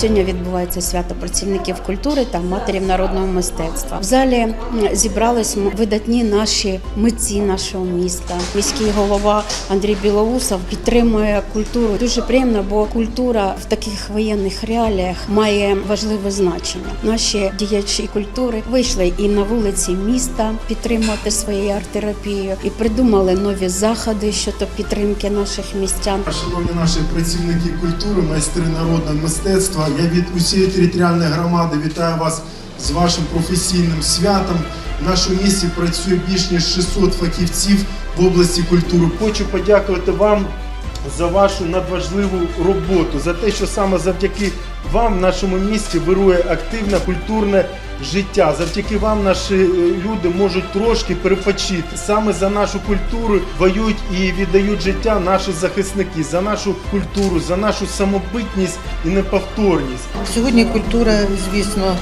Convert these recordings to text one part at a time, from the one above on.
Сьогодні відбувається свято працівників культури та матерів народного мистецтва. В залі зібрались видатні наші митці нашого міста. Міський голова Андрій Білоусов підтримує культуру. Дуже приємно, бо культура в таких воєнних реаліях має важливе значення. Наші діячі культури вийшли і на вулиці міста підтримувати своєю арт-терапією, і придумали нові заходи щодо підтримки наших містян. Шановні наші працівники культури, майстри народного мистецтва, я від усієї територіальної громади вітаю вас з вашим професійним святом. В нашому місті працює більш ніж 600 фахівців в області культури. Хочу подякувати вам за вашу надважливу роботу, за те, що саме завдяки вам в нашому місті вирує активне культурне життя. Завдяки вам наші е, люди можуть трошки перепочити. Саме за нашу культуру воюють і віддають життя наші захисники, за нашу культуру, за нашу самобитність і неповторність. Сьогодні культура, звісно,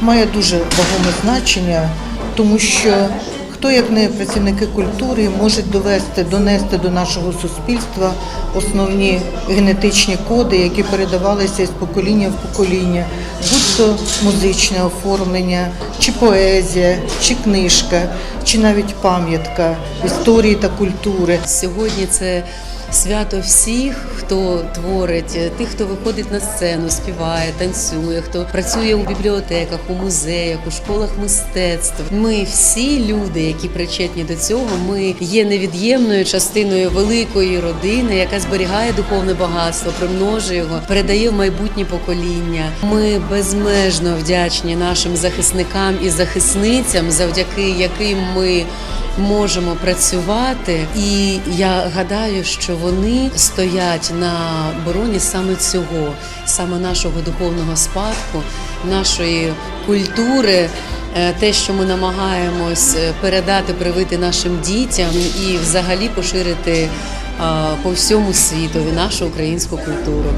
має дуже вагоме значення, тому що хто, як не працівники культури, можуть довести, донести до нашого суспільства основні генетичні коди, які передавалися з покоління в покоління, будь-то музичне оформлення, чи поезія, чи книжка, чи навіть пам'ятка історії та культури. Сьогодні це свято всіх, хто творить, тих, хто виходить на сцену, співає, танцює, хто працює у бібліотеках, у музеях, у школах мистецтв. Ми всі люди, які причетні до цього, ми є невід'ємною частиною великої родини, яка зберігає духовне багатство, примножує його, передає в майбутнє покоління. Ми безмежно вдячні нашим захисникам і захисницям, завдяки яким ми можемо працювати, і я гадаю, що вони стоять на обороні саме цього, саме нашого духовного спадку, нашої культури. е, Те, що ми намагаємось е, передати, привити нашим дітям і взагалі поширити по всьому світові нашу українську культуру.